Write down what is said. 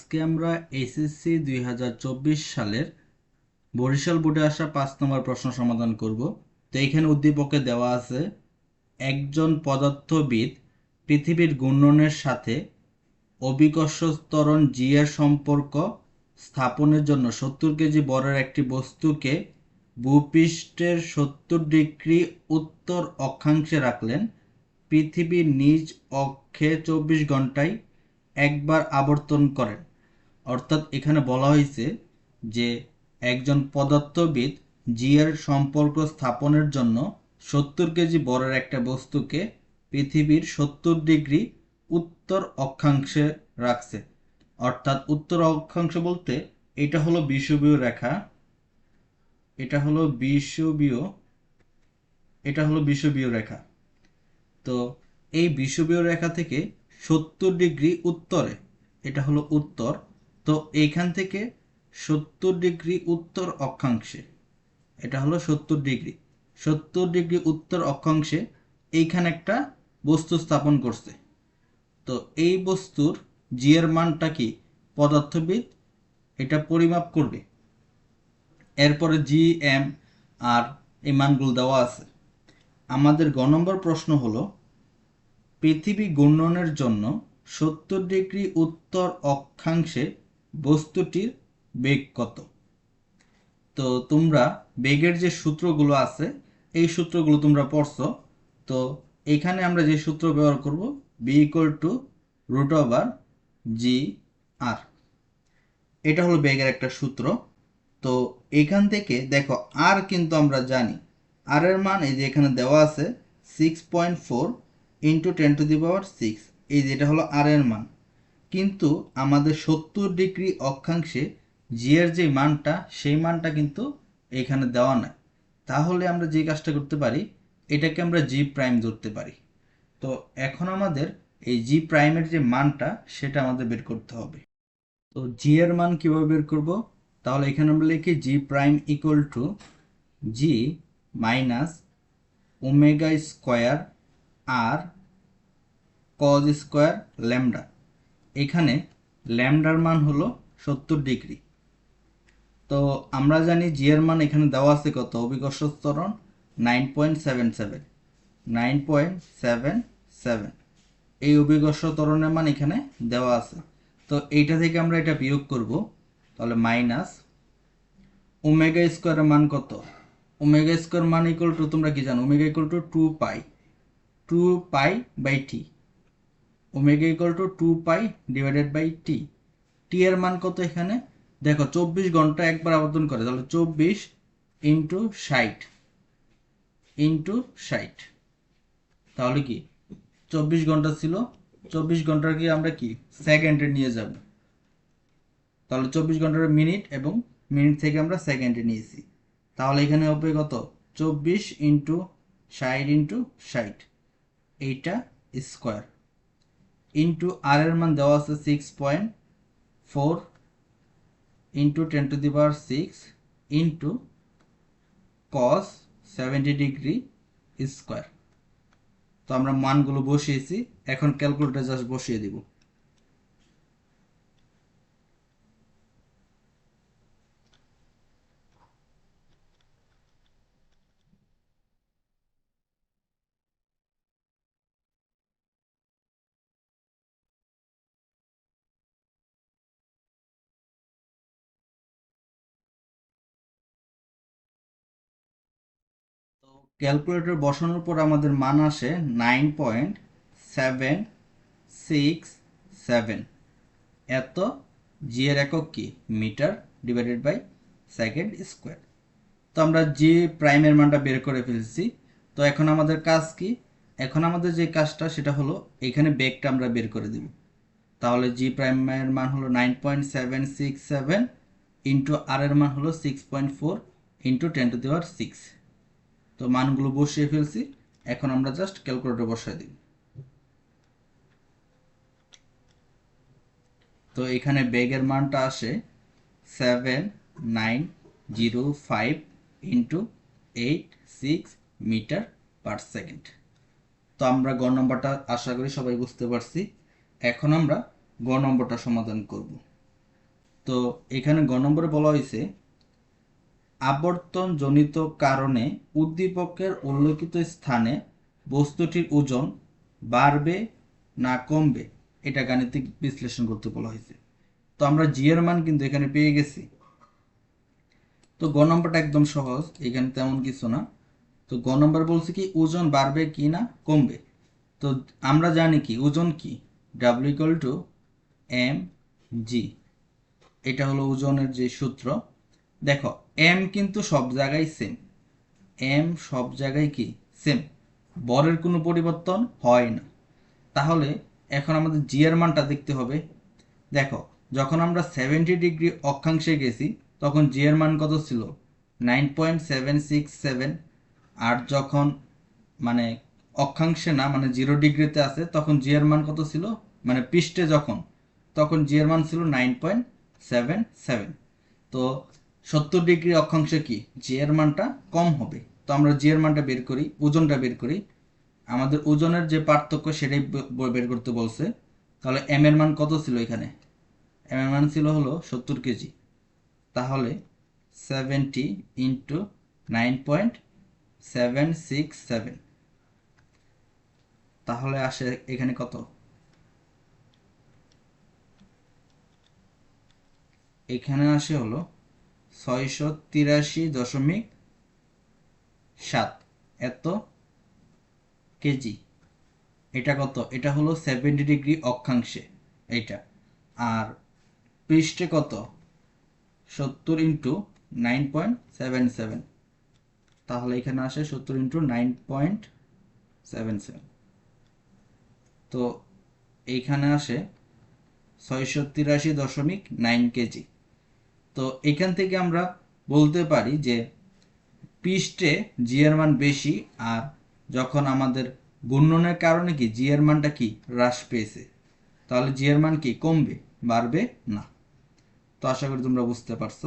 আজকে আমরা এসএসসি দুই হাজার চব্বিশ সালের বরিশাল বোর্ডে আসা পাঁচ নম্বর প্রশ্ন সমাধান করব। তো এখানে উদ্দীপকে দেওয়া আছে, একজন পদার্থবিদ পৃথিবীর ঘূর্ণনের সাথে অভিকর্ষ ত্বরণ জি সম্পর্ক স্থাপনের জন্য সত্তর কেজি বরের একটি বস্তুকে ভূপৃষ্ঠের সত্তর ডিগ্রি উত্তর অক্ষাংশে রাখলেন। পৃথিবীর নিজ অক্ষে চব্বিশ ঘন্টায় একবার আবর্তন করেন। অর্থাৎ এখানে বলা হয়েছে যে একজন পদার্থবিদ জি এর সম্পর্ক স্থাপনের জন্য সত্তর কেজি বরের একটা বস্তুকে পৃথিবীর সত্তর ডিগ্রি উত্তর অক্ষাংশে রাখছে। অর্থাৎ উত্তর অক্ষাংশ বলতে এটা হলো বিষুবীয় রেখা, এটা হলো বিষুবীয়, এটা হলো বিষুবীয় রেখা। তো এই বিষুবীয় রেখা থেকে সত্তর ডিগ্রি উত্তরে, এটা হলো উত্তর তো এইখান থেকে সত্তর ডিগ্রি উত্তর অক্ষাংশে, এটা হলো সত্তর ডিগ্রি। সত্তর ডিগ্রি উত্তর অক্ষাংশে এইখানে একটা বস্তু স্থাপন করছে। তো এই বস্তুর জি এর মানটা কি? পদার্থবিদ এটা পরিমাপ করবে। এরপরে জি এম আর এই মানগুলো দেওয়া আছে। আমাদের গ নম্বর প্রশ্ন হলো, পৃথিবী ঘূর্ণনের জন্য সত্তর ডিগ্রি উত্তর অক্ষাংশে বস্তুটির বেগ কত? তো তোমরা বেগের যে সূত্রগুলো আছে, এই সূত্রগুলো তোমরা পড়ছো। তো এখানে আমরা যে সূত্র ব্যবহার করব B equal to root over G R এটা হলো বেগের একটা সূত্র। তো এখান থেকে দেখো আর কিন্তু আমরা জানি। আর এর মান এই যে এখানে দেওয়া আছে six point four into ten to the power six এই যে এটা হলো আর এর মান। কিন্তু আমাদের সত্তর ডিগ্রি অক্ষাংশে জি এর যে মানটা, সেই মানটা কিন্তু এখানে দেওয়া নাই। তাহলে আমরা যে কাজটা করতে পারি, এটাকে আমরা জি প্রাইম ধরতে পারি। তো এখন আমাদের এই জি প্রাইমের যে মানটা, সেটা আমাদের বের করতে হবে। তো জি এর মান কীভাবে বের করব? তাহলে এখানে আমরা লিখি G prime equal to G minus omega square R cos square lambda এখানে ল্যামডার মান হলো সত্তর ডিগ্রি। তো আমরা জানি জি এর মান এখানে দেওয়া আছে কত? অভিকর্ষ ত্বরণ nine point seven seven. Nine point seven seven. এই অভিকর্ষ ত্বরণের মান এখানে দেওয়া আছে। তো এইটা থেকে আমরা এটা বিয়োগ করব। তাহলে মাইনাস ওমেগা স্কোয়ারের মান কত? ওমেগা স্কোয়ার মান ইকুয়াল টু তোমরা কি জানো? Omega equal to two pi two pi by T omega equal to two pi divided by T T এর মান কত এখানে? দেখো, চব্বিশ ঘণ্টা একবার আবর্তন করে, তাহলে চব্বিশ ইন্টু ষাট ইন্টু ষাট। তাহলে কি? চব্বিশ ঘণ্টা ছিল, চব্বিশ ঘণ্টার কি আমরা কি? সেকেন্ডে নিয়ে যাব। তাহলে চব্বিশ ঘণ্টার মিনিট এবং মিনিট থেকে আমরা সেকেন্ডে নিয়েছি। তাহলে এখানে হবে কত? চব্বিশ ইন্টু ষাট ইন্টু ষাট। এইটা স্কোয়ার ইন্টু আর এর মান দেওয়া আছে six point four into ten to the power six into cos seventy degree square তো আমরা মানগুলো বসিয়েছি, এখন ক্যালকুলেটার জাস্ট বসিয়ে দিব তো ক্যালকুলেটর বসানোর পর আমাদের মান আসে nine point seven six seven এত জি এর একক কি? Metre divided by second square তো আমরা জি প্রাইমের মানটা বের করে ফেলছি। তো এখন আমাদের কাজ কি? এখন আমাদের যে কাজটা সেটা হলো এখানে বেগটা আমরা বের করে দিব। তাহলে জি প্রাইমের মান হলো nine point seven six seven into R এর মান হলো six point four into ten to দেওয়ার সিক্স তো মানগুলো বসিয়ে ফেলছি। এখন আমরা জাস্ট ক্যালকুলেটর বসাই দিই। তো এখানে ব্যাগের মানটা আসে seven nine zero five into eight six metre per second তো আমরা গ নম্বরটা আশা করি সবাই বুঝতে পারছি। এখন আমরা গ নম্বরটা সমাধান করব। তো এখানে গ নম্বরে বলা হয়েছে আবর্তনজনিত কারণে উদ্দীপকের উল্লেখিত স্থানে বস্তুটির ওজন বাড়বে না কমবে? এটা গাণিতিক বিশ্লেষণ করতে বলা হয়েছে। তো আমরা জি এর মান কিন্তু এখানে পেয়ে গেছি। তো গ নম্বরটা একদম সহজ, এখানে তেমন কিছু না। তো গ নম্বর বলছে কি, ওজন বাড়বে কি না কমবে? তো আমরা জানি কি, ওজন কি? W equal to M G এটা হলো ওজনের যে সূত্র। দেখো এম কিন্তু সব জায়গায় সেম এম সব জায়গায় কি? সেম বরের কোনো পরিবর্তন হয় না। তাহলে এখন আমাদের জি এর মানটা দেখতে হবে। দেখো, যখন আমরা সেভেন্টি ডিগ্রি অক্ষাংশে গেছি, তখন জি এর মান কত ছিল? Nine point seven six seven আর যখন মানে অক্ষাংশে না মানে জিরো ডিগ্রিতে আছে, তখন জি এর মান কত ছিল? মানে পৃষ্ঠে যখন, তখন জি এর মান ছিল নাইন পয়েন্ট সেভেন সেভেন তো সত্তর ডিগ্রি অক্ষাংশে কি? জি এর মানটা কম হবে। তো আমরা জি এর মানটা বের করি, ওজনটা বের করি। আমাদের ওজনের যে পার্থক্য সেটাই বের করতে বলছে। তাহলে এম এর মান কত ছিল এখানে? এম এর মান ছিল হলো সত্তর কেজি। তাহলে seventy into nine point seven six seven তাহলে আসে এখানে কত? এখানে আসে হলো ছয়শো তিরাশি দশমিক সাত। এত কেজি। এটা কত? এটা হলো সেভেন্টি ডিগ্রি অক্ষাংশে এইটা। আর পৃষ্ঠে কত? সত্তর into nine point seven seven তাহলে এখানে আসে সত্তর into nine point seven seven তো এইখানে আসে ছয়শো তিরাশি দশমিক নাইন কেজি। তো এখান থেকে আমরা বলতে পারি যে পৃষ্ঠে জি এর মান বেশি আর যখন আমাদের গুণনের কারণে কি জি এর মানটা কি হ্রাস পেয়েছে, তাহলে জি এর মান কি কমবে, বাড়বে না। তো আশা করি তোমরা বুঝতে পারছ।